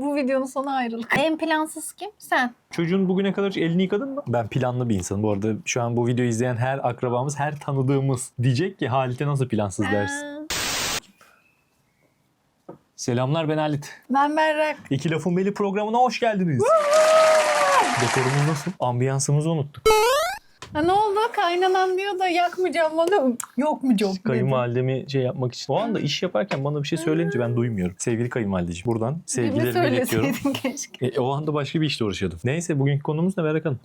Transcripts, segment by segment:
Bu videonun sonu ayrılık. En plansız kim? Sen. Çocuğun bugüne kadar hiç elini yıkadın mı? Ben planlı bir insanım. Bu arada şu an bu videoyu izleyen her akrabamız, her tanıdığımız diyecek ki Halit'e nasıl plansız dersin. Selamlar ben Halit. Ben Berrak. İki Lafın Beli programına hoş geldiniz. Dekorumuz nasıl? Ambiyansımızı unuttuk. Ha, ne oldu? Kaynanan diyor da yakmayacağım bana. Yok mu dedi. Kayınvalidemi şey yapmak için. O anda iş yaparken bana bir şey söyleyince ben duymuyorum. Sevgili kayınvalideciğim. Buradan sevgilerimi iletiyorum. keşke. E, o anda başka bir işle uğraşıyordum. Neyse bugünkü konumuz ne Berrak Hanım?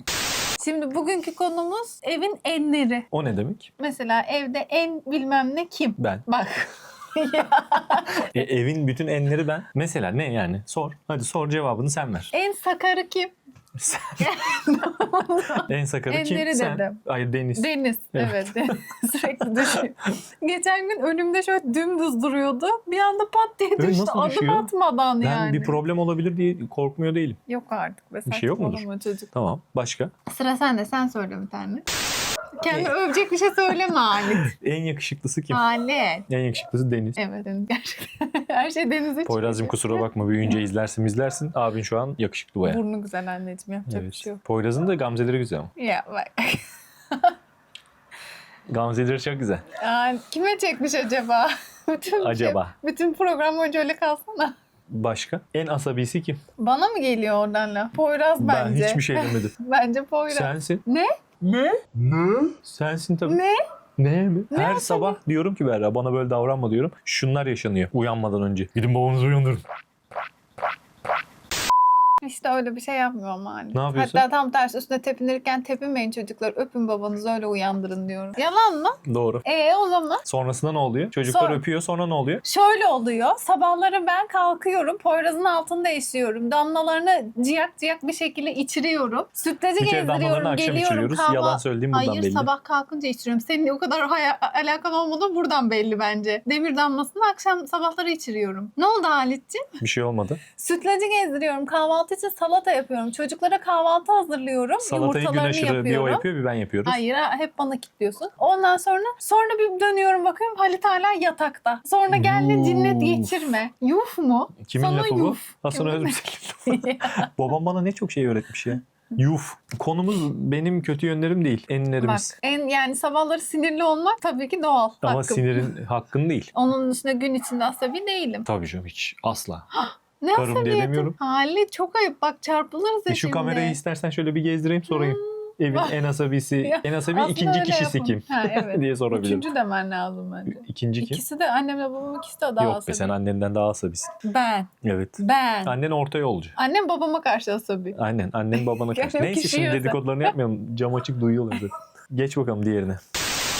Şimdi bugünkü konumuz evin enleri. O ne demek? Mesela evde en bilmem ne kim? Ben. Bak. E, evin bütün enleri ben. Mesela ne yani? Sor. Hadi sor cevabını sen ver. en sakarı kim? Sen. en sakarı Enleri kim? Sen. dedim. Hayır Deniz. Deniz. Evet. Evet. Sürekli düşüyor. Geçen gün önümde şöyle dümdüz duruyordu. Bir anda pat diye düştü. nasıl Adım düşüyor? atmadan ben yani. bir problem olabilir diye korkmuyor değilim. Yok artık. Be, Bir şey yok mudur? Çocuk. Tamam. Başka? Sıra sende. Sen söyle bir tane. Kendi övecek bir şey söyleme Halit. En yakışıklısı kim? Halit. En yakışıklısı Deniz. Evet Deniz gerçekten. Her şey Deniz'e Poyraz'cığım kusura bakma büyüyünce izlersin izlersin. Abin şu an yakışıklı baya. Burnu güzel anneciğim yapacak bir şey yok. Poyraz'ın da gamzeleri güzel ama. Ya bak. Gamzeleri çok güzel. Aa, kime çekmiş acaba? bütün Acaba. bütün program boyunca öyle kalsana. Başka? En asabisi kim? Bana mı geliyor oradan laf? Poyraz bence. Ben hiçbir şey demedim. Bence Poyraz. Sensin. Ne? Ne? Ne? Sensin tabii. Ne? Ne mi? Ne Her sabah diyorum ki Berra bana böyle davranma diyorum. Şunlar yaşanıyor uyanmadan önce. Gidin babanızı uyandırın. İşte öyle bir şey yapmıyorum hani. Ne yapıyorsun? Hatta tam tersi üstüne tepinirken tepinmeyin çocuklar. Öpün babanızı öyle uyandırın diyorum. Yalan mı? Doğru. E o zaman Sonrasında ne oluyor? Çocuklar Sonra- öpüyor sonra ne oluyor? şöyle oluyor. Sabahları ben kalkıyorum. Poyrazın altında eşiyorum. Damlalarını ciyak ciyak bir şekilde içiriyorum. Sütlacı Bir gezdiriyorum. akşam Geliyorum içiriyoruz. kahva- Yalan söylediğim buradan Hayır belli. sabah kalkınca içiriyorum. Senin o kadar alakan olmadığı buradan belli bence. Demir damlasını akşam sabahları içiriyorum. Ne oldu Halit'ciğim? Bir şey olmadı. Sütlacı gezdiriyorum. Kahvaltı için salata yapıyorum. Çocuklara kahvaltı hazırlıyorum. Salatayı gün bir o yapıyor bir ben yapıyoruz. Hayır ha, hep bana kilitliyorsun. Ondan sonra sonra bir dönüyorum bakıyorum Halit hala yatakta. Sonra geldin Yuh. cinnet geçirme. Yuf mu? Kimin Sana lafı bu? yuf. Hasan lafı. Babam bana ne çok şey öğretmiş ya. Yuf. Konumuz benim kötü yönlerim değil. Bak Enlerimiz. en yani sabahları sinirli olmak tabii ki doğal. Ama hakkım. sinirin hakkın değil. Onun üstüne gün içinde asabi değilim. Tabii canım hiç. Asla. Ne Karım diye demiyorum. Halit çok ayıp bak çarpılırız ya E şu şimdi. kamerayı istersen şöyle bir gezdireyim sorayım. Evin Bak. en asabisi, en asabi Aslında ikinci öyle kişisi yapın. kim? Ha, evet. diye sorabilirim. Üçüncü demen lazım bence. İkinci kim? İkisi de annemle babam ikisi de daha Yok be asabi. sen annenden daha asabisin. Ben. Evet. Ben. Annen orta yolcu. Annem babama karşı asabi. Aynen. Annen babana karşı. Neyse şimdi özel. dedikodularını yapmayalım. Cam açık duyuyorlar zaten. Geç bakalım diğerine.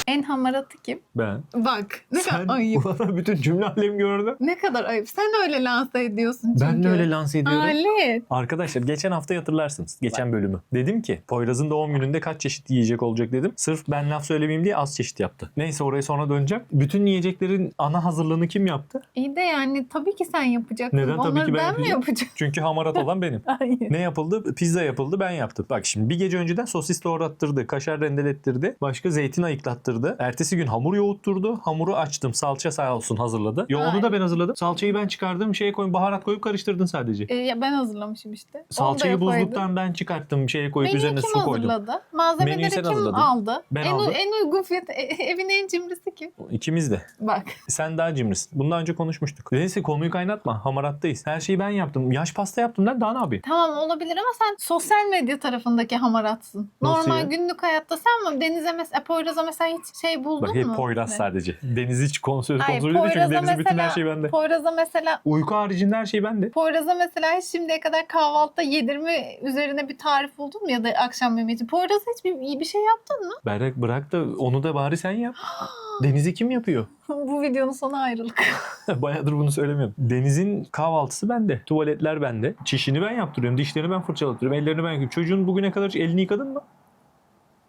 En hamaratı kim? Ben. Bak ne Sen kadar ayıp. bana bütün cümle alemi gördün. Ne kadar ayıp. Sen öyle lanse ediyorsun çünkü. Ben de öyle lanse ediyorum. Halit. Arkadaşlar geçen hafta hatırlarsınız. Geçen bölümü. Dedim ki Poyraz'ın doğum gününde kaç çeşit yiyecek olacak dedim. Sırf ben laf söylemeyeyim diye az çeşit yaptı. Neyse oraya sonra döneceğim. Bütün yiyeceklerin ana hazırlığını kim yaptı? İyi de yani tabii ki sen yapacaksın. Neden? Tabii Onları ki ben ben mi yapacağım. yapacağım? Çünkü hamarat olan benim. Hayır. Ne yapıldı? Pizza yapıldı ben yaptım. Bak şimdi bir gece önceden sosis doğrattırdı. Kaşar rendelettirdi. Başka zeytin ayıklattırdı. Ertesi gün hamur yoğurtturdu. Hamuru açtım. Salça sağ olsun hazırladı. Yo onu Ay. da ben hazırladım. Salçayı ben çıkardım. Şeye koyun baharat koyup karıştırdın sadece. E, ya ben hazırlamışım işte. Onu da Salçayı yapaydın. buzluktan ben çıkarttım. Şeye koyup Menüyü üzerine kim su koydum. hazırladı? Malzemeleri Menüyü sen kim hazırladın. aldı? Ben en, aldım. en uygun fiyat, e- evin en cimrisi kim? İkimiz de. Bak. Sen daha cimrisin. Bundan önce konuşmuştuk. Neyse konuyu kaynatma. Hamarattayız. Her şeyi ben yaptım. Yaş pasta yaptım lan daha ne yapayım? Tamam olabilir ama sen sosyal medya tarafındaki hamaratsın. Nasıl Normal ya? günlük hayatta sen mi Deniz'e mesela Poyraz'a mesela hiç şey buldun Bak mu? hep Poyraz Evet. sadece. Deniz hiç konsol Hayır, kontrol ediyor çünkü Poyraz'a Deniz'in bütün her mesela- şeyi bende. Poyraz'a mesela Uyku haricinde her şey bende. Poyraz'a mesela hiç şimdiye kadar kahvaltıda yedirme üzerine bir tarif buldun mu ya da akşam yemeği için? Poyraz'a hiç bir, iyi bir şey yaptın mı? Berrak bırak da onu da bari sen yap. Deniz'i kim yapıyor? Bu videonun sonu ayrılık. Bayağıdır bunu söylemiyorum. Deniz'in kahvaltısı bende. Tuvaletler bende. Çişini ben yaptırıyorum. Dişlerini ben fırçalatıyorum. Ellerini ben yıkıyorum. Çocuğun bugüne kadar hiç elini yıkadın mı?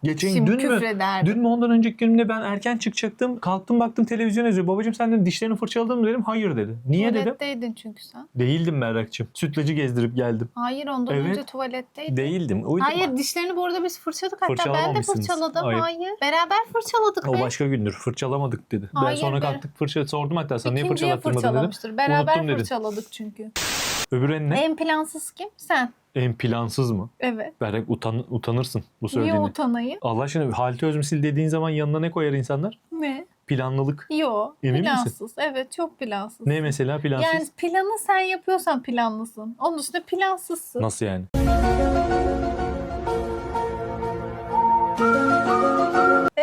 Geçen Şimdi dün mü? Dün mü ondan önceki günümde ben erken çıkacaktım. Kalktım baktım televizyon izliyor. Babacığım sen dedim dişlerini fırçaladın mı dedim. Hayır dedi. Niye dedim. Tuvaletteydin çünkü sen. Değildim Berrak'cığım. Sütlacı gezdirip geldim. Hayır ondan Evet. önce tuvaletteydin. Değildim. Uydurma. Hayır dişlerini bu arada biz fırçaladık hatta ben de Fırçalamamışsınız. fırçaladım. Ayıp. Hayır. Beraber fırçaladık O be. başka gündür. Fırçalamadık dedi. ben Hayır sonra be. kalktık fırça sordum hatta sana niye İkinciye fırçalattırmadın dedim. fırçalamıştır. Beraber Unuttum dedin. fırçaladık çünkü. Öbür en ne? En plansız kim? Sen. En plansız mı? Evet. Berrak utan, utanırsın bu Niye söylediğini. utanayım? Allah aşkına Halit Özmisil dediğin zaman yanına ne koyar insanlar? Ne? Planlılık. Yo. Emin misin? plansız. Evet çok plansız. Ne mesela plansız? Yani planı sen yapıyorsan planlısın. Onun dışında plansızsın. Nasıl yani?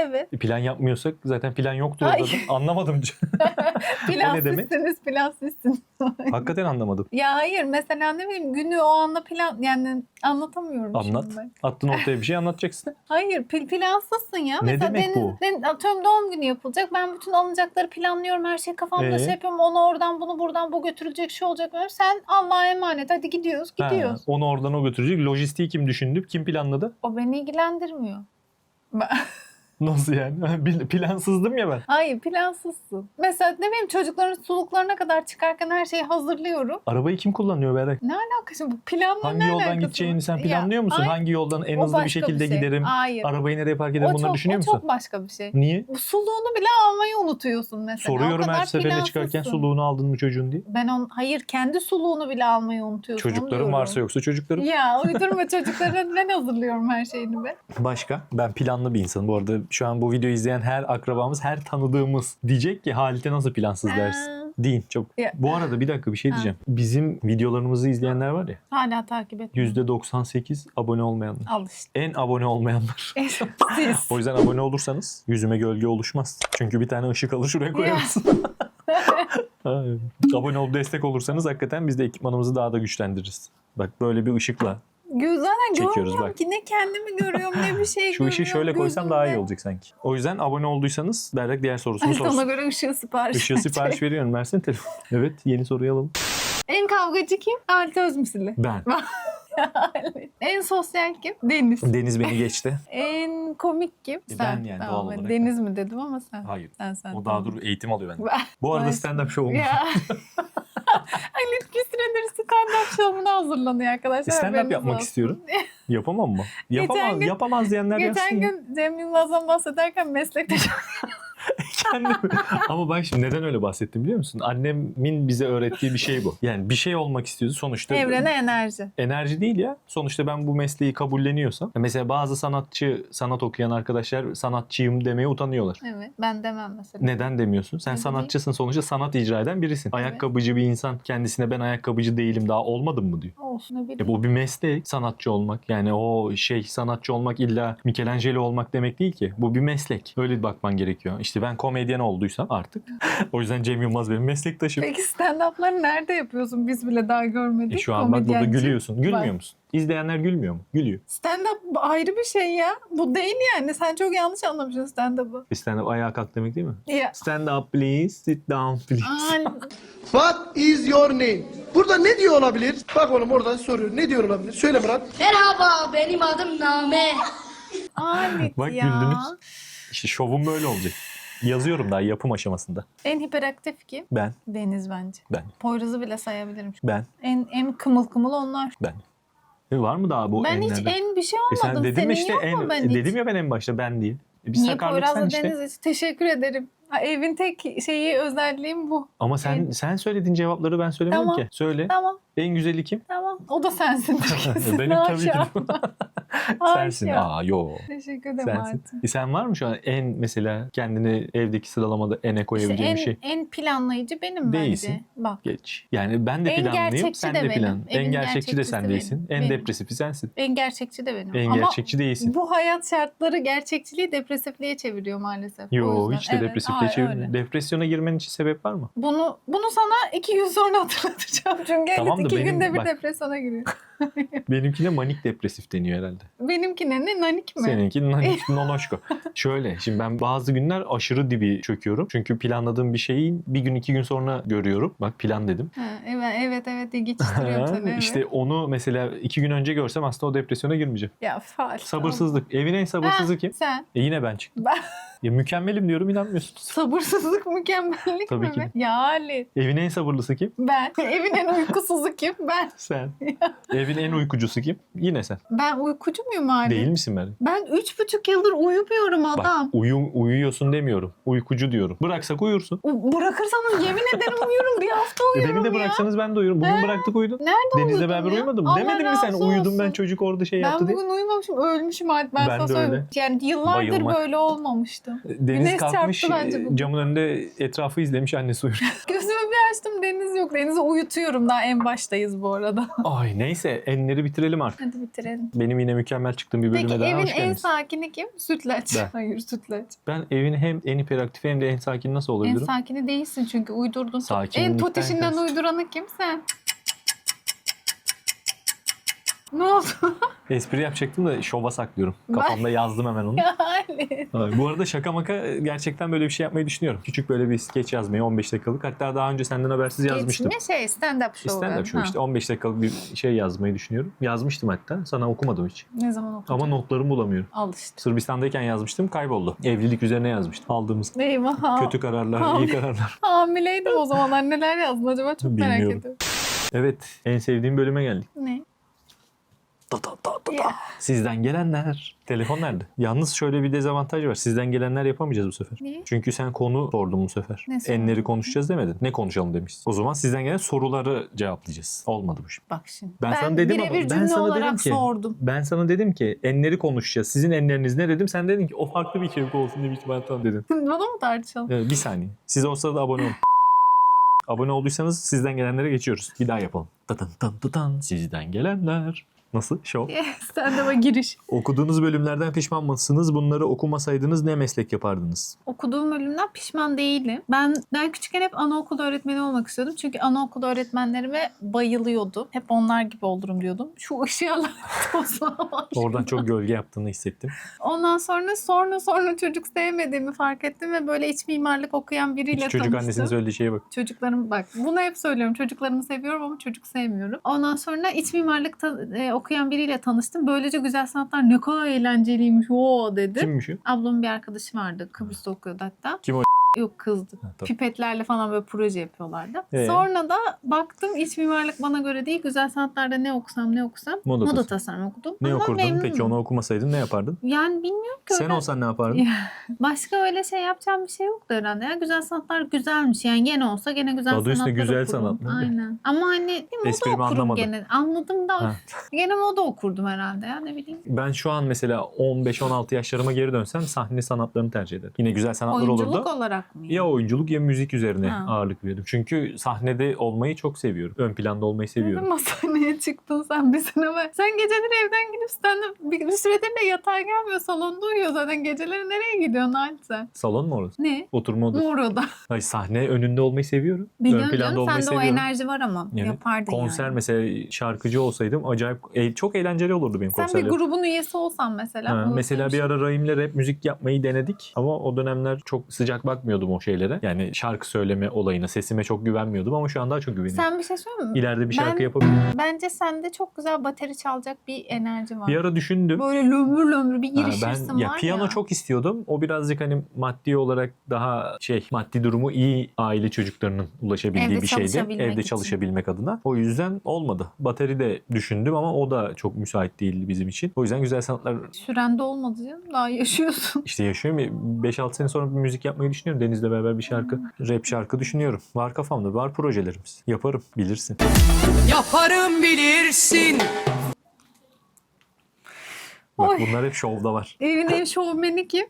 Evet. Plan yapmıyorsak zaten plan yoktur orada. Anlamadım. Plansızsınız, plansızsın. Hakikaten anlamadım. ya hayır mesela ne bileyim günü o anda plan yani anlatamıyorum Anlat. şimdi ben. Attın ortaya bir şey anlatacaksın. Hayır pil plansızsın ya. Ne mesela demek bu? Deniz- atıyorum doğum günü yapılacak. Ben bütün alınacakları planlıyorum. Her şey kafamda Ee? şey yapıyorum. Onu oradan bunu buradan bu götürülecek şu olacak. böyle. Sen Allah'a emanet hadi gidiyoruz Ha, gidiyoruz. onu oradan o götürecek. Lojistiği kim düşündü? Kim planladı? O beni ilgilendirmiyor. Ben- Nasıl yani? Bil- Plansızdım ya ben. Hayır plansızsın. Mesela ne bileyim çocukların suluklarına kadar çıkarken her şeyi hazırlıyorum. Arabayı kim kullanıyor Berrak? Ne alaka şimdi bu planla Hangi ne yoldan alakası gideceğini sen Ya, planlıyor musun? ay, Hangi yoldan en o hızlı bir başka şekilde şey. giderim? Hayır. Arabayı nereye park ederim? o Bunları çok, düşünüyor o musun? çok başka bir şey. Niye? Bu suluğunu bile almayı unutuyorsun mesela. O Soruyorum kadar her seferinde çıkarken plansızsın. suluğunu aldın mı çocuğun diye. Ben on, hayır kendi suluğunu bile almayı unutuyorsun. onu diyorum. varsa yoksa çocuklarım. Ya uydurma çocuklara ben hazırlıyorum her şeyini be. Başka? Ben planlı bir insanım. Bu arada şu an bu videoyu izleyen her akrabamız, her tanıdığımız diyecek ki Halit'e nasıl plansız dersin? Deyin çok. Ya. Bu arada bir dakika bir şey diyeceğim. Bizim videolarımızı izleyenler var ya Hala takip etmiyorum. %98 abone olmayanlar. Al işte. En abone olmayanlar. Siz. O yüzden abone olursanız yüzüme gölge oluşmaz. Çünkü bir tane ışık alır şuraya koyarız. Abone olup destek olursanız hakikaten biz de ekipmanımızı daha da güçlendiririz. Bak böyle bir ışıkla. Zaten Çekiyoruz bak. ki ne kendimi görüyorum ne bir şey Şu ışığı görüyorum şöyle koysam daha iyi olacak sanki. O yüzden abone olduysanız Berrak diğer sorusunu Ay, Ona sorsun. göre ışığı sipariş Işığı sipariş veriyorum. Versene telefon. Evet yeni soruyu alalım. En kavgacı kim? Halit Özmisili. Ben. en sosyal kim? Deniz. Deniz beni geçti. En komik kim? ben Sen. yani, Tamam, doğal ben olarak Deniz mi dedim ama sen. Hayır. Sen sen. O daha dur eğitim alıyor benden. Ben- Bu arada Ben- stand-up show mu? Halit bir süredir stand-up show'una hazırlanıyor arkadaşlar. Stand-up yapmak olsun. istiyorum. Yapamam mı? Geçen Yapamaz, gün- yapamaz diyenler Geçen yapsın. ya. gün Cem Yılmaz'dan bahsederken meslektaş Kendim. Ama bak şimdi neden öyle bahsettim biliyor musun? Annemin bize öğrettiği bir şey bu. Yani bir şey olmak istiyordu sonuçta. evrene enerji. Enerji değil ya. Sonuçta ben bu mesleği kabulleniyorsam. Mesela bazı sanatçı, sanat okuyan arkadaşlar sanatçıyım demeye utanıyorlar. Evet. Ben demem mesela. Neden demiyorsun? Sen Ne sanatçısın sonuçta sanat icra eden birisin. Ayakkabıcı bir insan kendisine ben ayakkabıcı değilim daha olmadım mı diyor. Olsun ne E bileyim. bu bir meslek sanatçı olmak. Yani o şey sanatçı olmak illa Michelangelo olmak demek değil ki. Bu bir meslek. Öyle bakman gerekiyor. İşte ben komedyen olduysam artık. o yüzden Cem Yılmaz benim meslektaşım. Peki stand-up'ları nerede yapıyorsun? Biz bile daha görmedik. E şu an bak burada gülüyorsun. Gülmüyor musun? İzleyenler gülmüyor mu? Gülüyor. Stand-up ayrı bir şey ya. Bu değil yani. Sen çok yanlış anlamışsın stand-up'ı. E Stand up ayağa kalk demek değil mi? Ya. Stand up please, sit down please. Aa, What is your name? Burada ne diyor olabilir? Bak oğlum oradan soruyor. Ne diyor olabilir? Söyle Murat. Merhaba benim adım Name. Halit Bak ya. güldünüz. İşte şovum böyle olacak. Yazıyorum daha yapım aşamasında. En hiperaktif kim? Ben, Deniz bence. ben, Poyraz'ı bile sayabilirim. ben, En en kımıl kımıl onlar. ben. E var mı daha bu ben hiç en bir şey E sen olmadım. dedim Senin işte yok en, mu ben e hiç? dedim ya ben en başta ben değil. E bir Niye sakarlık sen Poyraz'la işte. Deniz için? Teşekkür ederim. Ha, evin tek şeyi özelliğim bu. Ama sen En- sen söylediğin cevapları ben söylemiyorum Tamam. ki. Söyle. Tamam En güzeli kim? tamam. O da sensin. kesin. Benim tabii ki. Haşa. Sensin. Haşa. Aa yo. Teşekkür ederim Sensin. Halit. E sen var mı şu an en mesela kendini evdeki sıralamada ene İşte koyabileceğin en, bir şey? en planlayıcı benim Değilsin. bence. Bak Geç. Yani ben de En planlıyım, gerçekçi sen de de benim. plan. En gerçekçi de sen gerçekçisi değilsin. benim. En Benim. depresifi sensin. en gerçekçi de benim. En Ama gerçekçi değilsin. bu hayat şartları gerçekçiliği depresifliğe çeviriyor maalesef. O Yo yüzden. hiç de Evet, depresifliğe çevirmiyor. öyle. Depresyona girmen için sebep var mı? Bunu bunu sana iki gün sonra hatırlatacağım. Çünkü Tamam evet iki benim- günde bir bak. depresyona giriyor. Benimkine manik depresif deniyor herhalde. Benimkine ne nanik mi? Seninki nanik nonoşko. Şöyle şimdi ben bazı günler aşırı dibi çöküyorum. Çünkü planladığım bir şeyi bir gün iki gün sonra görüyorum. Bak plan dedim. Ha, evet evet evet geçiştiriyorum seni. Evet. işte onu mesela iki gün önce görsem aslında o depresyona girmeyeceğim. ya faal. Sabırsızlık. Evin en Ha, sabırsızı kim? Sen. E yine ben çıktım. Ben- Ya mükemmelim diyorum inanmıyorsunuz. Sabırsızlık mükemmellik Tabii mi? ki? Ya Halit. Evin en sabırlısı kim? Ben. Evin en uykusuzu kim? Ben. Sen. Evin en uykucusu kim? Yine sen. Ben uykucu muyum Halit? Değil misin Meryem? Ben üç buçuk yıldır uyumuyorum Bak adam. uyu, uyuyorsun demiyorum. Uykucu diyorum. Bıraksak uyursun. U- Bırakırsanız yemin ederim uyurum. Bir hafta E uyuyorum beni de ya. bıraksanız ben de uyurum. Bugün bıraktık uyudun. Nerede Deniz'le uyudum beraber ya? uyumadın mı? Allah Demedin mi sen razı uyudum ben olsun. çocuk orada şey Ben yaptı diye. bugün uyumamışım. Ölmüşüm Halit. Ben, Ben sana de öyle. söyleyeyim. Yani yıllardır Bayılmak. böyle Deniz Güneş kalkmış çarptı bence bugün. camın önünde etrafı izlemiş annesi uyuyor. Gözümü bir açtım deniz yok. Denizi uyutuyorum daha en baştayız bu arada. Ay neyse enleri bitirelim artık. Hadi bitirelim. Benim yine mükemmel çıktığım bir bölüme Peki daha evin hoş en geldiniz. sakini kim? Sütlaç. Ben. Hayır sütlaç. Ben evin hem en hiperaktif hem de en sakin nasıl En olabilirim? sakini değilsin çünkü uydurdun. Sakinlikten En totişinden uyduranı kim sen? Ne oldu? Espri yapacaktım da şova saklıyorum. Kafamda yazdım hemen onu. Yani. Bu arada şaka maka gerçekten böyle bir şey yapmayı düşünüyorum. Küçük böyle bir skeç yazmayı 15 dakikalık. Hatta daha önce senden habersiz yazmıştım. Ne şey stand-up show. Stand up show işte 15 dakikalık bir şey yazmayı düşünüyorum. Yazmıştım hatta. Sana okumadım hiç. Ne zaman okudun? Ama notlarımı bulamıyorum. Al işte. Sırbistan'dayken yazmıştım kayboldu. Evlilik üzerine yazmıştım. Aldığımız Eyvah. kötü kararlar, iyi kararlar. Hamileydim o zamanlar. Neler yazdın acaba? Çok merak Bilmiyorum. ediyorum. Evet en sevdiğim bölüme geldik. Ne? Ta ta ta ta. Ya. Sizden gelenler. Telefon nerede? Yalnız şöyle bir dezavantaj var. Sizden gelenler yapamayacağız bu sefer. Niye? Çünkü sen konu sordun bu sefer. Ne? Enleri konuşacağız demedin. Ne konuşalım demişsin. O zaman sizden gelen soruları cevaplayacağız. Olmadı bu şimdi. Bak şimdi. Ben sana dedim ama- ben sana dedim ki- sordum. Ben sana dedim ki enleri konuşacağız. Sizin enleriniz ne dedim? Sen dedin ki o farklı bir içerik olsun demiştim ben sana dedim. Bana mı tartışalım? Evet, bir saniye. Siz o sırada abone olun. abone olduysanız sizden gelenlere geçiyoruz. Bir daha yapalım. Tatın tan tutan sizden gelenler. Nasıl? Show. Sen de bak giriş. Okuduğunuz bölümlerden pişman mısınız? Bunları okumasaydınız ne meslek yapardınız? Okuduğum bölümden pişman değilim. Ben ben küçükken hep anaokulu öğretmeni olmak istiyordum. Çünkü anaokulu öğretmenlerime bayılıyordum. Hep onlar gibi olurum diyordum. Şu ışığa tozlama. Oradan çok gölge yaptığını hissettim. Ondan sonra sonra sonra çocuk sevmediğimi fark ettim ve böyle iç mimarlık okuyan biriyle Hiç çocuk tanıştım. annesinin söylediği şeye bak. Çocuklarım bak bunu hep söylüyorum. Çocuklarımı seviyorum ama çocuk sevmiyorum. Ondan sonra iç mimarlık ta- e, okuyan biriyle tanıştım. Böylece güzel sanatlar ne kadar eğlenceliymiş o dedi. Kimmiş o? Ablamın bir arkadaşı vardı. Kıbrıs'ta okuyordu hatta. Kim o? Yok kızdı. Ha. Pipetlerle falan böyle proje yapıyorlardı. Ee? Sonra da baktım iç mimarlık bana göre değil. Güzel sanatlarda ne okusam ne okusam. Moda Moda, tasarım. okudum. Ne Ama okurdun? memnunum. Peki onu okumasaydın ne yapardın? Yani bilmiyorum ki Sen öyle. olsan ne yapardın? Ya, Başka öyle şey yapacağım bir şey yoktu herhalde. Ya. Güzel sanatlar güzelmiş. Yani gene olsa gene güzel Adı sanatlar güzel okurum. sanat? Aynen. Ama hani moda Esprimi okurum anlamadım. gene. Anladım da Ha. gene moda okurdum herhalde ya ne bileyim. Ben şu an mesela 15-16 yaşlarıma geri dönsem sahne sanatlarını tercih ederim. Yine güzel sanatlar Oyunculuk olurdu. olarak mı? Ya oyunculuk ya müzik üzerine Ha. ağırlık veririm. Çünkü sahnede olmayı çok seviyorum. Ön planda olmayı seviyorum. Neden sahneye çıktın sen bir ben. Sen geceleri evden gidip stand bir, bir süredir de yatağa gelmiyor salonda uyuyor zaten. Geceleri nereye gidiyorsun Halit sen? Salon mu orası? Ne? Oturma odası. Moro'da. Hayır, sahne önünde olmayı seviyorum. Ön Biliyorum planda canım olmayı sende o seviyorum. enerji var ama Yani yapardın Konser yani. mesela şarkıcı olsaydım acayip e, çok eğlenceli olurdu benim Sen bir konserlerim. grubun üyesi olsan mesela. Ha, mesela bir ara Rahim'le rap müzik yapmayı denedik ama o dönemler çok sıcak bakmıyordum o şeylere. Yani şarkı söyleme olayına, sesime çok güvenmiyordum ama şu an daha çok güveniyorum. Sen bir şey söyleyeyim mi? İleride bir şarkı Ben- yapabilirim. Bence sende çok güzel bateri çalacak bir enerji var. Bir ara düşündüm. Böyle lömür lömür bir Ha, girişirsin ben ya var piyano ya. çok istiyordum. O birazcık hani maddi olarak daha şey maddi durumu iyi aile çocuklarının ulaşabildiği Evde bir şeydi. Evde için. çalışabilmek adına. O yüzden olmadı. Bateri de düşündüm ama o da çok müsait değildi bizim için. O yüzden güzel sanatlar Sürende olmadı canım. Daha yaşıyorsun. işte yaşıyorum. ya, 5-6 sene sonra bir müzik yapmayı düşünüyorum. Deniz'le beraber bir şarkı, rap şarkı düşünüyorum. Var kafamda, var projelerimiz. Yaparım, bilirsin. Yaparım bilirsin. Bak Oy. bunlar hep şovda var. Evin en şovmeni kim?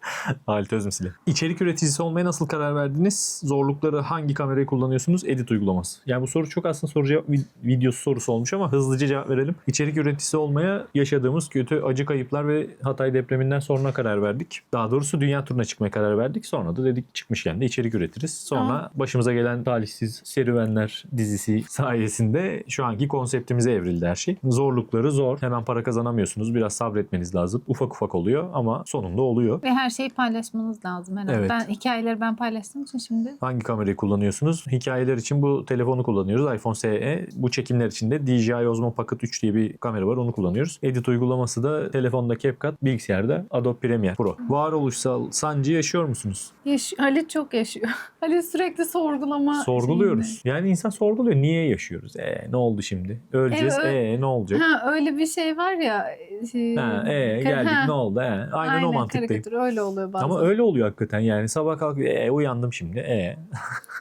Halit Özmesili. İçerik üreticisi olmaya nasıl karar verdiniz? Zorlukları hangi kamerayı kullanıyorsunuz? Edit uygulaması. Yani bu soru çok aslında soru cevap vid- videosu sorusu olmuş ama hızlıca cevap verelim. İçerik üreticisi olmaya yaşadığımız kötü acı kayıplar ve Hatay depreminden sonra karar verdik. Daha doğrusu dünya turuna çıkmaya karar verdik. Sonra da dedik çıkmışken de içerik üretiriz. Sonra Aa. başımıza gelen talihsiz serüvenler dizisi sayesinde şu anki konseptimize evrildi her şey. Zorlukları zor. Hemen para kazanamıyorsunuz. Biraz sabretmeniz lazım. Lazım. Ufak ufak oluyor ama sonunda oluyor. Ve her şeyi paylaşmanız lazım herhalde. Evet. Ben hikayeleri ben paylaştığım için şimdi Hangi kamerayı kullanıyorsunuz? Hikayeler için bu telefonu kullanıyoruz. iPhone SE. Bu çekimler için de DJI Osmo Pocket 3 diye bir kamera var. Onu kullanıyoruz. Edit uygulaması da telefonda CapCut, bilgisayarda Adobe Premiere Pro. Varoluşsal sancı yaşıyor musunuz? Yaş- Halit çok yaşıyor. Halit sürekli sorgulama Sorguluyoruz. Yani insan sorguluyor. Niye yaşıyoruz? E ne oldu şimdi? Öleceğiz. E, E, ne olacak? şeyinde. Ha öyle bir şey var ya. Şey, Ha, e kar- geldik ha, ne oldu? E, aynen, o mantıktayım. karikatür öyle oluyor bazen. Ama öyle oluyor hakikaten yani. Sabah kalk e uyandım şimdi e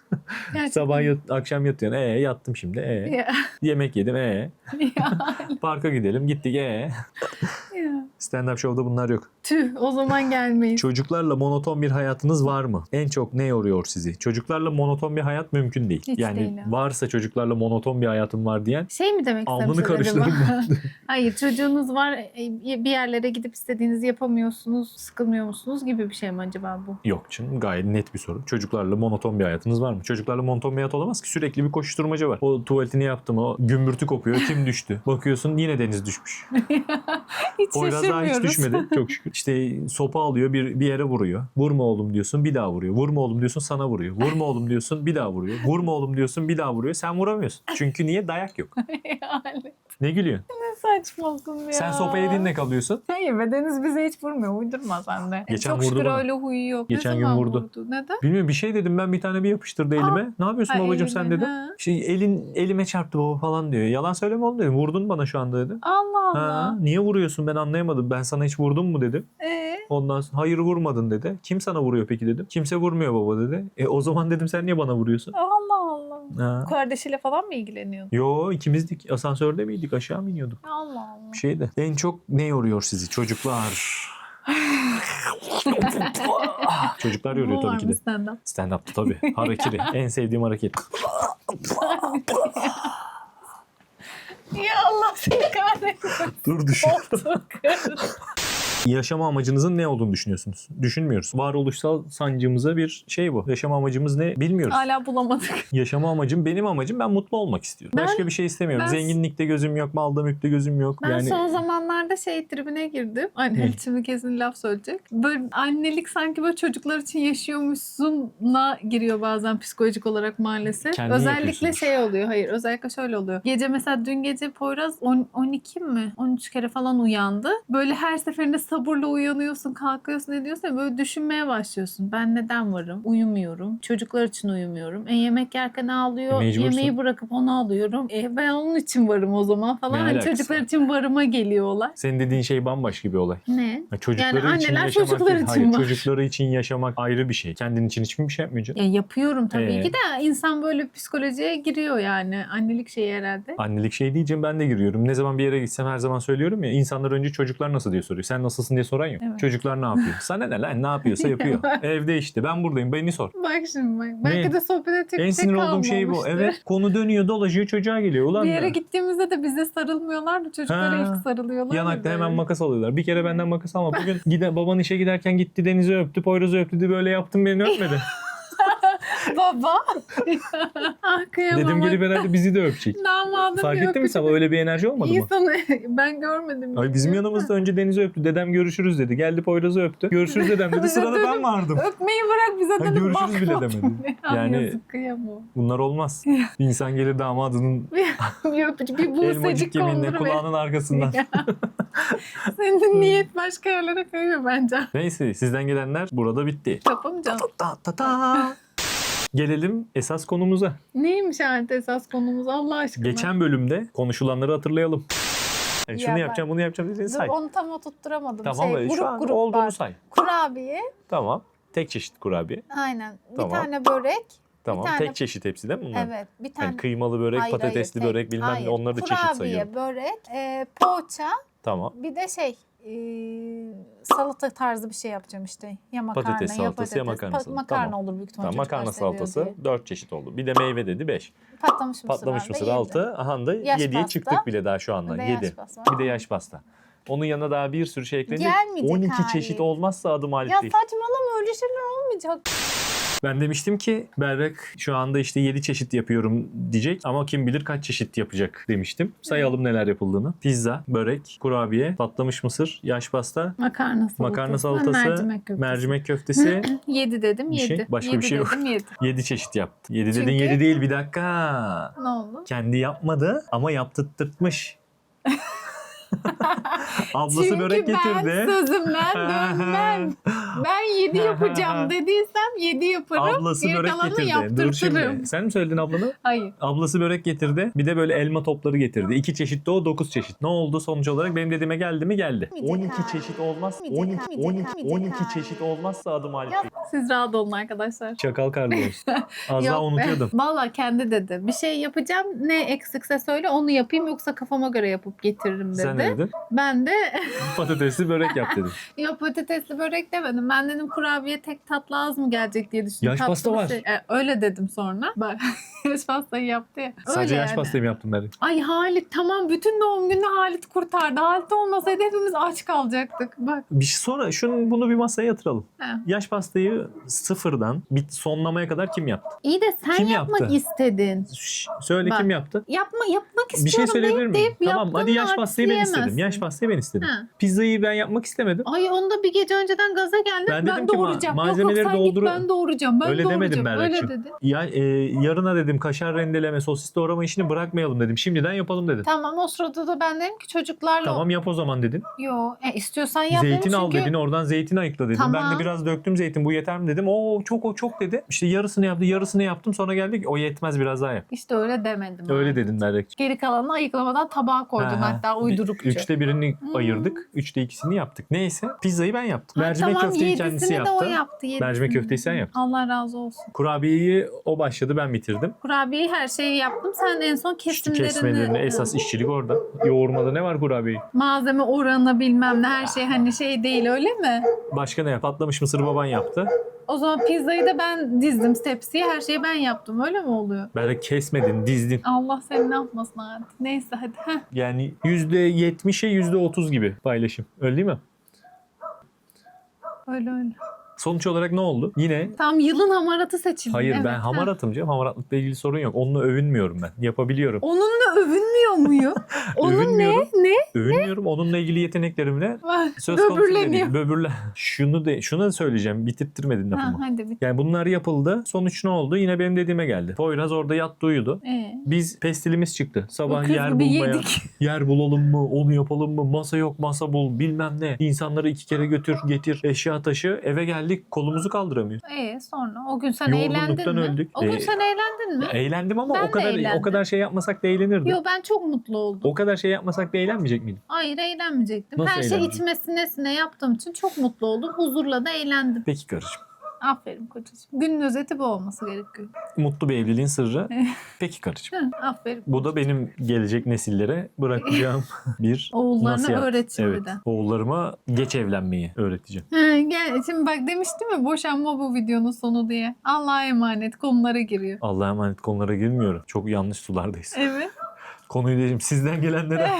sabah yat, akşam yatıyorsun e yattım şimdi e Ya, yemek yedim e parka gidelim gittik e ya. stand up show'da bunlar yok. Tüh o zaman gelmeyiz. Çocuklarla monoton bir hayatınız var mı? En çok ne yoruyor sizi? Çocuklarla monoton bir hayat mümkün değil. Hiç yani değil abi. varsa çocuklarla monoton bir hayatım var diyen Şey mi demek alnını acaba? ben. Hayır çocuğunuz var e, bir yerlere gidip istediğinizi yapamıyorsunuz, sıkılmıyor musunuz gibi bir şey mi acaba bu? Yok canım gayet net bir soru. Çocuklarla monoton bir hayatınız var mı? Çocuklarla monoton bir hayat olamaz ki. Sürekli bir koşuşturmaca var. O tuvaletini yaptım o gümbürtü kopuyor. Kim düştü? Bakıyorsun yine deniz düşmüş. Hiç Poyraz daha hiç düşmedi çok şükür. İşte sopa alıyor bir, bir yere vuruyor. Vurma oğlum diyorsun bir daha vuruyor. Vurma oğlum diyorsun sana vuruyor. Vurma oğlum diyorsun bir daha vuruyor. Vurma oğlum diyorsun bir daha vuruyor. Sen vuramıyorsun. Çünkü niye? Dayak yok. yani Ne gülüyorsun? ne saçmalısın ya. Sen sopa yediğinle kalıyorsun. Hayır ve Deniz bize hiç vurmuyor. Uydurma sen de. Geçen Çok vurdu şükür bana. öyle huyu yok. Geçen ne gün zaman vurdu. Neden? Bilmiyorum bir şey dedim ben bir tane bir yapıştırdı elime. Ne yapıyorsun Ha, babacığım sen dedim. ha. Şey elin elime çarptı baba falan diyor. Yalan söyleme oğlum dedim. Vurdun bana şu anda dedim. Allah Ha, Allah. niye vuruyorsun ben anlayamadım. Ben sana hiç vurdum mu dedim. Ee, Ondan sonra hayır vurmadın dedi. Kim sana vuruyor peki dedim. Kimse vurmuyor baba dedi. E o zaman dedim sen niye bana vuruyorsun? Allah Allah. Ha. Kardeşiyle falan mı ilgileniyordun? Yo ikimizdik asansörde miydik aşağı mı iniyorduk? Allah Allah. Bir şeydi. En çok ne yoruyor sizi çocuklar? Çocuklar yoruyor tabii ki de. stand-up? Stand up'ta tabii. Harekiri. en sevdiğim hareket. Ya Allah seni kahretsin. Dur düşün. Yaşama amacınızın ne olduğunu düşünüyorsunuz? Düşünmüyoruz. Varoluşsal sancımıza bir şey bu. Yaşama amacımız ne bilmiyoruz. Hala bulamadık. Yaşama amacım benim amacım ben mutlu olmak istiyorum. Ben- Başka bir şey istemiyorum. ben- Zenginlikte gözüm yok, malda mülkte gözüm yok. Ben yani son zamanlarda şey tribine girdim. Anne şimdi kesin laf söyleyecek. Böyle annelik sanki böyle çocuklar için yaşıyormuşsunla giriyor bazen psikolojik olarak maalesef. Kendin özellikle şey oluyor. Hayır özellikle şöyle oluyor. Gece mesela dün gece Poyraz 10, 12 mi? 13 kere falan uyandı. Böyle her seferinde sabırla uyanıyorsun, kalkıyorsun, ediyorsun. ya, Böyle düşünmeye başlıyorsun. Ben neden varım? Uyumuyorum. Çocuklar için uyumuyorum. E yemek yerken ağlıyor. Mecbursun. Yemeği bırakıp onu alıyorum. E ben onun için varım o zaman falan. Ne Hani çocuklar var? için varıma geliyor olay. senin dediğin şey bambaşka bir olay. Ne? Ya Çocukları Yani için anneler yaşamak çocuklar için Hayır, var. çocukları için yaşamak ayrı bir şey. Kendin için hiçbir şey yapmıyor canım. Ya yapıyorum tabii Ee? ki de insan böyle psikolojiye giriyor yani. Annelik şeyi herhalde. Annelik şey diyeceğim ben de giriyorum. Ne zaman bir yere gitsem her zaman söylüyorum ya. insanlar önce çocuklar nasıl diye soruyor. Sen nasılsın diye soran yok. Evet. Çocuklar ne yapıyor? Sana ne lan ne yapıyorsa yapıyor. Evde işte ben buradayım beni sor. Bak şimdi bak. Belki de sohbet edecek En sinir olduğum şey bu. Evet konu dönüyor dolaşıyor çocuğa geliyor. Ulan Bir yere ya. gittiğimizde de bize sarılmıyorlar da çocuklara Ha. ilk sarılıyorlar. ya Yanakta böyle. hemen makas alıyorlar. Bir kere benden makas alma. Bugün gide, baban işe giderken gitti Deniz'i öptü, Poyraz'ı öptü diye böyle yaptım beni öpmedi. Baba. ah kıyamam. Dedim gelip herhalde bizi de öpecek. Damadım Fark yok. ettin mi sen? Öyle bir enerji olmadı mı? İnsanı ben görmedim. Ay bizim yanımızda önce Deniz'i öptü. Dedem görüşürüz dedi. Geldi Poyraz'ı öptü. Görüşürüz dedem dedi. Sırada ben vardım. Öpmeyi bırak bize dedim. görüşürüz bile demedi. Ya Yani- Yazık kıyamam. Bunlar olmaz. Bir insan gelir damadının bir öpücük, bir elmacık buğsecik yeminle kondur kulağının arkasından. Senin niyet başka yerlere kayıyor bence. Neyse sizden gelenler burada bitti. Kapamayacağım. Ta ta ta. Gelelim esas konumuza. Neymiş artık esas konumuz Allah aşkına? Geçen bölümde konuşulanları hatırlayalım. Yani şunu Ya ben- yapacağım, bunu yapacağım dediğini Dur say. onu tam oturtturamadım. Tamam şey, grup Şu an grup olduğunu var. say. Kurabiye. Tamam. Tek çeşit kurabiye. Aynen. Tamam. Bir tane börek. Tamam. tane- Tek çeşit hepsi değil mi bunlar? Evet. Bir tane. Yani kıymalı börek, Hayır, patatesli hayır, tek- börek bilmem hayır. ne onları da çeşit sayıyorum. Kurabiye, börek, e, poğaça, Tamam. bir de şey e, salata tarzı bir şey yapacağım işte. Ya makarna Patates ya salatası, ya patates. makarna Pa- makarna Tamam. olur büyük ihtimalle. Tamam, çocuklar makarna seviyor salatası diye. 4 çeşit oldu. Bir de meyve dedi 5. Patlamış mısır Patlamış var mısır ve 6. yedi. Aha da Yaş 7'ye pasta. çıktık bile daha şu anda. Bir de yaş 7. pasta. Bir de yaş pasta. Onun yanına daha bir sürü şey eklenecek. Gelmeyecek 12 hali. çeşit olmazsa adım Halit Ya değil. saçmalama öyle şeyler olmayacak. Ben demiştim ki Berrak şu anda işte 7 çeşit yapıyorum diyecek ama kim bilir kaç çeşit yapacak demiştim. Sayalım neler yapıldığını. Pizza, börek, kurabiye, patlamış mısır, yaş pasta, Makarna salatası. makarna salatası, Mercimek köftesi. mercimek köftesi. 7 dedim Bir 7. şey, başka bir şey yok. dedim 7. 7 çeşit yaptı. 7 dedin Çünkü- 7 değil bir dakika. Ne oldu? Kendi yapmadı ama yaptırtmış. Ablası Çünkü börek ben getirdi. sözümden dönmem. Ben 7 yapacağım dediysem 7 yaparım. Ablası Geri börek getirdi. Dur yaptırtırım. şimdi. Sen mi söyledin ablanı? Hayır. Ablası börek getirdi. Bir de böyle elma topları getirdi. İki çeşit de o 9 çeşit. Ne oldu sonuç olarak? Benim dediğime geldi mi? Geldi. Gitmeyecek 12 ha. çeşit olmaz. Gitmeyecek 12 ha, 12 gitmeyecek 12 ha. çeşit olmazsa adım Halit Bey. Siz rahat olun arkadaşlar. Çakal Carlos. Az daha Yok be. unutuyordum. Valla kendi dedi. Bir şey yapacağım ne eksikse söyle onu yapayım yoksa kafama göre yapıp getiririm dedi. Sen ne dedin? Ben de Patatesli börek yap dedin. ya patatesli börek demedim. Ben dedim kurabiye tek tatlı az mı gelecek diye düşündüm. Yaş Tatlı pasta var. Şey. E, öyle dedim sonra. Bak yaş pastayı yaptı ya. Sadece Öyle yaş yani. pastayı mı yaptın Berrak? Ay Halit tamam bütün doğum gününü Halit kurtardı. Halit olmasaydı hepimiz aç kalacaktık. Bak. Bir şey sonra şunu bunu bir masaya yatıralım. He. Yaş pastayı sıfırdan bit sonlamaya kadar kim yaptı? İyi de sen Kim yapmak yaptı? istedin. Şş, söyle Bak. kim yaptı? Yapma yapmak Bir şey istiyorum söyleyebilir deyip miyim? deyip Tamam yaptığın hadi yaş pastayı ben istedim. Yaş pastayı ben istedim. Ha. Pizzayı ben yapmak istemedim. Ay onda bir gece önceden gaza geldim. Ben Ben, ki ma- doğuracağım. malzemeleri yok, yok, sen git, doldur- ben doğuracağım. Ben Öyle doğuracağım. demedim Öyle dedi. Ya e, yarına dedim kaşar rendeleme, sosis doğrama işini bırakmayalım dedim. Şimdiden yapalım dedim. Tamam o sırada da ben dedim ki çocuklarla... Tamam yap o zaman dedin. Yo e, istiyorsan yap zeytin dedim al çünkü... dedin oradan zeytin ayıkla dedim. Ben Tamam. de biraz döktüm zeytin bu yeter mi dedim. Oo çok o çok dedi. İşte yarısını yaptı yarısını yaptım sonra geldik o yetmez biraz daha yap. İşte öyle demedim. Öyle abi. dedin Berrak. Geri kalanını ayıklamadan tabağa koydum Ha, ha. hatta uydurukça. Üçte birini Hmm. ayırdık. Üçte ikisini yaptık. Neyse pizzayı ben yaptım. Ha, Mercimek tamam, köfteyi yedisini kendisi de yaptı. o yaptı. yedisini. Mercimek köfteyi sen yaptın. Allah razı olsun. Kurabiyeyi o başladı ben bitirdim. Kurabiyeyi her şeyi yaptım. Sen en son İşte kesimlerini... kesmelerini esas işçilik orada. Yoğurmada ne var kurabiyeyi? Malzeme oranı bilmem ne her şey hani şey değil öyle mi? Başka ne yap? Patlamış mısır baban yaptı. O zaman pizzayı da ben dizdim tepsiye. Her şeyi ben yaptım. Öyle mi oluyor? Böyle kesmedin, dizdin. Allah seni ne yapmasın hadi. Neyse hadi. Heh. Yani %70'e %30 gibi paylaşım. Öyle değil mi? Öyle öyle. Sonuç olarak ne oldu? Yine Tam yılın hamaratı seçildi. hayır evet. ben hamaratım canım. Hamaratlıkla ilgili sorun yok. Onunla övünmüyorum ben. Yapabiliyorum. Onunla övünmüyor muyum? Onun ne? Övünmüyorum. Ne? Övünmüyorum. Onunla ilgili yeteneklerimle söz konusu değil. Böbürle. Şunu de şunu da söyleyeceğim. Bitirttirmedin Ha, lafımı. hadi bir. Yani bunlar yapıldı. Sonuç ne oldu? Yine benim dediğime geldi. Poyraz orada yattı uyudu. Ee, Biz pestilimiz çıktı. Sabah yer bulmaya. yedik. Yer bulalım mı? Onu yapalım mı? Masa yok masa bul bilmem ne. İnsanları iki kere götür getir eşya taşı. Eve geldik kolumuzu kaldıramıyor. Ee, sonra o gün sen eğlendin mi? öldük. O gün Ee, sen eğlendin mi? Eğlendim ama Ben o kadar eğlendim. o kadar şey yapmasak da eğlenirdim. Yo ben çok mutlu oldum. O kadar şey yapmasak da eğlenmeyecek miydim? Hayır eğlenmeyecektim. Nasıl Her şey eğlenmeyecektin? içmesine sine yaptığım için çok mutlu oldum. Huzurla da eğlendim. Peki karıcığım. Aferin kocacığım. Günün özeti bu olması gerekiyor. Mutlu bir evliliğin sırrı. Peki karıcığım. Hı, aferin. Bu da benim gelecek nesillere bırakacağım bir Oğullarına nasihat. öğret Evet. şimdiden. Oğullarıma geç evlenmeyi öğreteceğim. Hı, gel şimdi bak demiştim mi boşanma bu videonun sonu diye. Allah'a emanet konulara giriyor. Allah'a emanet konulara girmiyorum. Çok yanlış sulardayız. Evet. Konuyu diyeceğim. Sizden gelenlere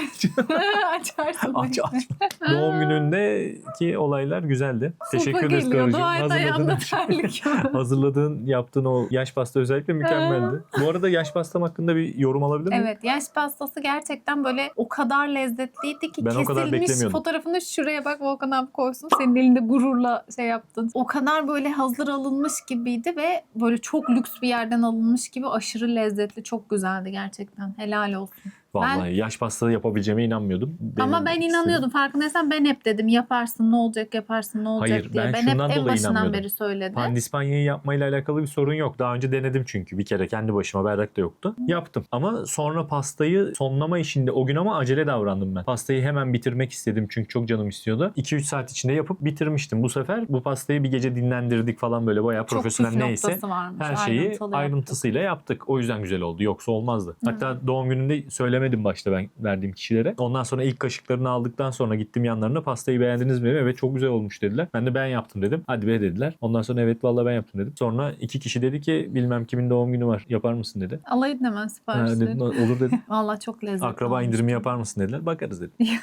Açarsın. aç aç. Doğum günündeki olaylar güzeldi. Teşekkür Sopa ederiz karıcığım. Dua et Hazırladığın terlik. Hazırladığın, yaptığın o yaş pasta özellikle mükemmeldi. Bu arada yaş pastam hakkında bir yorum alabilir miyim? Evet yaş pastası gerçekten böyle o kadar lezzetliydi ki Ben o kadar kesilmiş beklemiyordum. fotoğrafını şuraya bak Volkan abi koysun. Senin elinde gururla şey yaptın. O kadar böyle hazır alınmış gibiydi ve böyle çok lüks bir yerden alınmış gibi aşırı lezzetli çok güzeldi gerçekten. Helal olsun. Vallahi yaş pasta yapabileceğime inanmıyordum. Ama Benim ben istediğim- inanıyordum. Farkındaysan ben hep dedim yaparsın ne olacak yaparsın ne olacak Hayır, diye. ben Ben, hep en başından beri söyledim. Pandispanyayı yapmayla alakalı bir sorun yok. Daha önce denedim çünkü bir kere kendi başıma berrak da yoktu. Yaptım. Ama sonra pastayı sonlama işinde o gün ama acele davrandım ben. Pastayı hemen bitirmek istedim çünkü çok canım istiyordu. 2-3 saat içinde yapıp bitirmiştim. Bu sefer bu pastayı bir gece dinlendirdik falan böyle bayağı profesyonel neyse. varmış. Her şeyi ayrıntısıyla yaptık. O yüzden güzel oldu. Yoksa olmazdı. Hatta doğum gününde söylemedim başta ben verdiğim kişilere. Ondan sonra ilk kaşıklarını aldıktan sonra gittim yanlarına pastayı beğendiniz mi? Evet çok güzel olmuş dediler. Ben de ben yaptım dedim. Hadi be dediler. Ondan sonra evet vallahi ben yaptım dedim. Sonra iki kişi dedi ki bilmem kimin doğum günü var. Yapar mısın dedi. Alayım hemen Ha, siparişleri. dedim, olur dedim. Valla çok lezzetli Akraba olmuş. indirimi yapar mısın dediler. Bakarız dedim.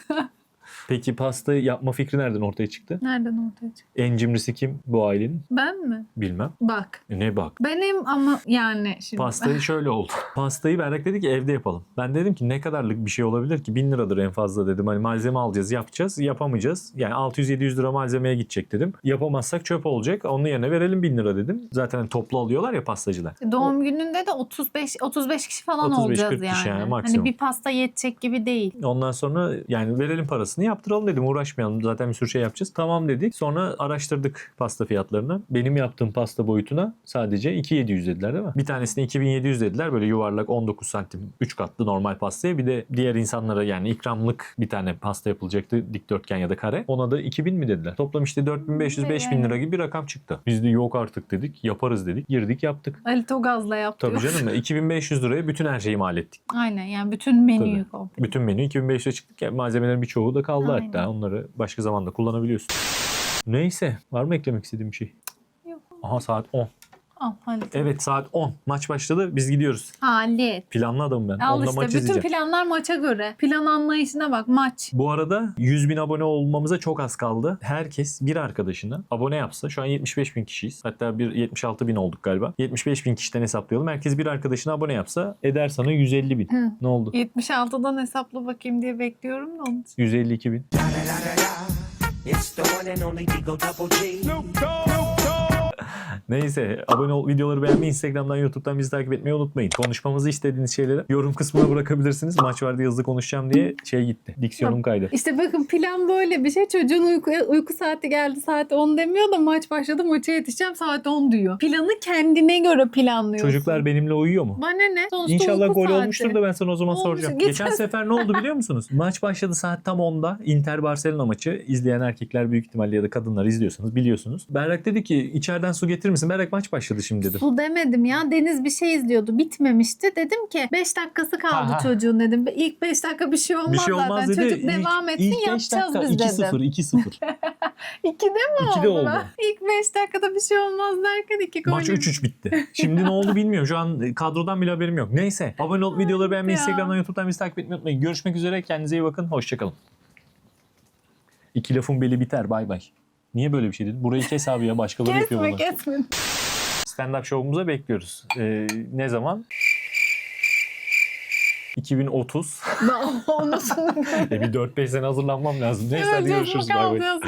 Peki pasta yapma fikri nereden ortaya çıktı? Nereden ortaya çıktı? En cimrisi kim bu ailenin? Ben mi? Bilmem. Bak. E Ne bak. Benim ama yani şimdi. Pastayı şöyle oldu. Pastayı Berrak dedi ki evde yapalım. Ben dedim ki ne kadarlık bir şey olabilir ki? 1000 liradır en fazla dedim. Hani malzeme alacağız, yapacağız, yapamayacağız. Yani 600-700 lira malzemeye gidecek dedim. Yapamazsak çöp olacak. Onun yerine verelim 1000 lira dedim. Zaten toplu alıyorlar ya pastacılar. Doğum gününde de 35 35 kişi falan 35-40 olacağız kişi yani. yani hani maksimum. bir pasta yetecek gibi değil. Ondan sonra yani verelim parasını yaptıralım dedim. Uğraşmayalım. Zaten bir sürü şey yapacağız. Tamam dedik. Sonra araştırdık pasta fiyatlarını. Benim yaptığım pasta boyutuna sadece 2700 dediler değil mi? Bir tanesine 2700 dediler. Böyle yuvarlak 19 santim 3 katlı normal pastaya. Bir de diğer insanlara yani ikramlık bir tane pasta yapılacaktı. Dikdörtgen ya da kare. Ona da 2000 mi dediler. Toplam işte 4500-5000 lira gibi bir rakam çıktı. Biz de yok artık dedik. Yaparız dedik. Girdik yaptık. Ali Togaz'la yaptı. Tabii canım. 2500 liraya bütün her şeyi mal ettik. Aynen yani bütün menüyü komple. Bütün menü 2500'e çıktık. Yani malzemelerin birçoğu da kaldı Aynen. hatta. Onları başka zamanda kullanabiliyorsun. Neyse. Var mı eklemek istediğim bir şey? Yok. Aha saat 10. Al Halit. Evet saat 10. Maç başladı. Biz gidiyoruz. Halit. Planlı adamım ben. Al Onda işte maç bütün izleyeceğim. planlar maça göre. Plan anlayışına bak maç. Bu arada 100 bin abone olmamıza çok az kaldı. Herkes bir arkadaşına abone yapsa. Şu an 75 bin kişiyiz. Hatta bir 76 bin olduk galiba. 75 bin kişiden hesaplayalım. Herkes bir arkadaşına abone yapsa eder sana 150 bin. Hı. Ne oldu? 76'dan hesapla bakayım diye bekliyorum da onun için. 152 bin. It's the one and only Digo Double G. Neyse abone ol, videoları beğenmeyi, Instagram'dan, YouTube'dan bizi takip etmeyi unutmayın. Konuşmamızı istediğiniz şeyleri yorum kısmına bırakabilirsiniz. Maç vardı hızlı konuşacağım diye şey gitti. Diksiyonum kaydı. İşte bakın plan böyle bir şey. Çocuğun uyku, uyku saati geldi saat 10 demiyor da maç başladı maça yetişeceğim saat 10 diyor. Planı kendine göre planlıyorsun. Çocuklar benimle uyuyor mu? Bana ne? Sonuçta İnşallah gol saati. olmuştur da ben sana o zaman Olmuş. soracağım. Geçen- Geçen sefer ne oldu biliyor musunuz? Maç başladı saat tam 10'da. Inter Barcelona maçı. İzleyen erkekler büyük ihtimalle ya da kadınlar izliyorsanız biliyorsunuz. Berrak dedi ki içeriden su getirir misin? Berrak maç başladı şimdi dedim. Su demedim ya. Deniz bir şey izliyordu. Bitmemişti. Dedim ki 5 dakikası kaldı Ha, ha. çocuğun dedim. İlk 5 dakika bir şey olmaz, Bir şey olmaz zaten. dedi. Çocuk devam etsin ilk beş yapacağız dakika, biz 2-0, dedim. 2-0. 2'de mi İkide oldu? oldu. İlk 5 dakikada bir şey olmaz derken 2 gol. Maç 3-3 bitti. Şimdi ne oldu bilmiyorum. Şu an kadrodan bile haberim yok. Neyse. Abone olup videoları beğenmeyi, ya. Instagram'dan, YouTube'dan bizi takip etmeyi unutmayın. Görüşmek üzere. Kendinize iyi bakın. Hoşçakalın. İki lafın beli biter. Bay bay. Niye böyle bir şey dedin? Burayı kes abi ya. Başkaları yapıyor Kesme bunu. kesme. Stand-up show'umuza bekliyoruz. Ee, ne zaman? 2030. Onu e bir 4-5 sene hazırlanmam lazım. Neyse hadi görüşürüz. Bay bay.